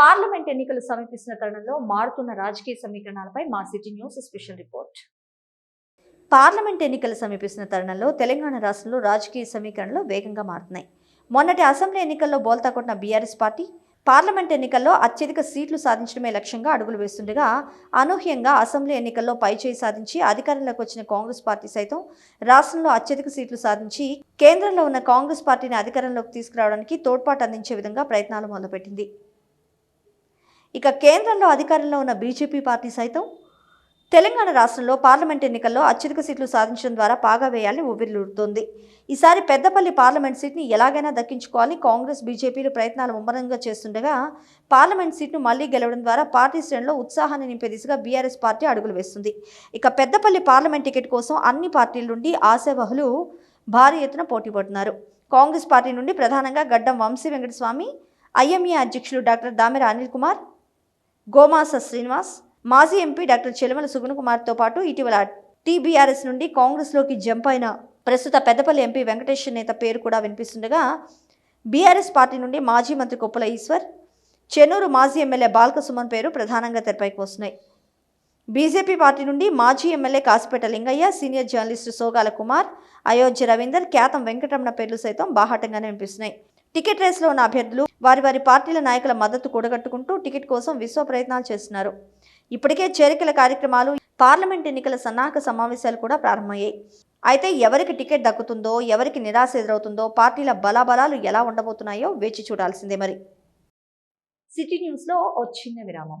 Parliament ఎన్నికలు సమీపిస్తున్న తరుణంలో మారుతున్న రాజకీయ సమీకరణాలపై మా city news special report. Parliament ఎన్నికలు సమీపిస్తున్న తరుణంలో తెలంగాణ రాష్ట్రంలో రాజకీయ సమీకరణలు వేగంగా మారుతున్నాయి. మొన్నటి అసెంబ్లీ ఎన్నికల్లో బోల్తా కొట్టిన బీఆర్ఎస్ పార్టీ పార్లమెంట్ ఎన్నికల్లో అత్యధిక సీట్లు సాధించడమే లక్ష్యంగా అడుగులు వేస్తుండగా అనూహ్యంగా అసెంబ్లీ ఎన్నికల్లో పైచేయి సాధించి అధికారంలోకి వచ్చిన కాంగ్రెస్ పార్టీ సైతం రాష్ట్రంలో అత్యధిక సీట్లు సాధించి కేంద్రంలో ఉన్న కాంగ్రెస్ పార్టీని అధికారంలోకి తీసుకురావడానికి తోడ్పాటు అందించే విధంగా ప్రయత్నాలు మొదలుపెట్టింది. ఇక కేంద్రంలో అధికారంలో ఉన్న బీజేపీ పార్టీ సైతం తెలంగాణ రాష్ట్రంలో పార్లమెంట్ ఎన్నికల్లో అత్యధిక సీట్లు సాధించడం ద్వారా పాగా వేయాలని ఊపిరిలుడుతోంది ఈసారి పెద్దపల్లి పార్లమెంట్ సీట్ని ఎలాగైనా దక్కించుకోవాలని కాంగ్రెస్ బీజేపీలు ప్రయత్నాలు ముమ్మరంగా చేస్తుండగా పార్లమెంట్ సీట్ను మళ్ళీ గెలవడం ద్వారా పార్టీ శ్రేణిలో ఉత్సాహాన్ని నింపే దిశగా బీఆర్ఎస్ పార్టీ అడుగులు వేస్తుంది. ఇక పెద్దపల్లి పార్లమెంట్ టికెట్ కోసం అన్ని పార్టీల నుండి ఆశావహులు భారీ ఎత్తున పోటీ పడుతున్నారు. కాంగ్రెస్ పార్టీ నుండి ప్రధానంగా గడ్డం వంశీ వెంకటస్వామి ఐఎంఏ అధ్యక్షులు డాక్టర్ దామెర అనిల్ కుమార్ గోమాస శ్రీనివాస్ మాజీ ఎంపీ డాక్టర్ చెలమల సుగుణ కుమార్తో పాటు ఇటీవల టీబీఆర్ఎస్ నుండి కాంగ్రెస్లోకి జంప్ అయిన ప్రస్తుత పెద్దపల్లి ఎంపీ వెంకటేశ్వర నేత పేరు కూడా వినిపిస్తుండగా బీఆర్ఎస్ పార్టీ నుండి మాజీ మంత్రి కొప్పుల ఈశ్వర్ చెన్నూరు మాజీ ఎమ్మెల్యే బాల్క సుమన్ పేరు ప్రధానంగా తెరపైకి వస్తున్నాయి. బీజేపీ పార్టీ నుండి మాజీ MLA Kasipeta Lingaiah senior journalist Sogala Kumar Ayodhya Ravinder Khyatham Venkataramana పేర్లు సైతం బాహాటంగానే వినిపిస్తున్నాయి. టికెట్ రేస్లో ఉన్న అభ్యర్థులు వారి వారి పార్టీల నాయకుల మద్దతు కూడగట్టుకుంటూ టికెట్ కోసం విశ్వ ప్రయత్నాలు చేస్తున్నారు. ఇప్పటికే చేరికల కార్యక్రమాలు పార్లమెంట్ ఎన్నికల సన్నాహక సమావేశాలు కూడా ప్రారంభమయ్యాయి. అయితే ఎవరికి టికెట్ దక్కుతుందో ఎవరికి నిరాశ ఎదురవుతుందో పార్టీల బలాబలాలు ఎలా ఉండబోతున్నాయో వేచి చూడాల్సిందే మరి. సిటీ న్యూస్లో ఓ చిన్న విరామం.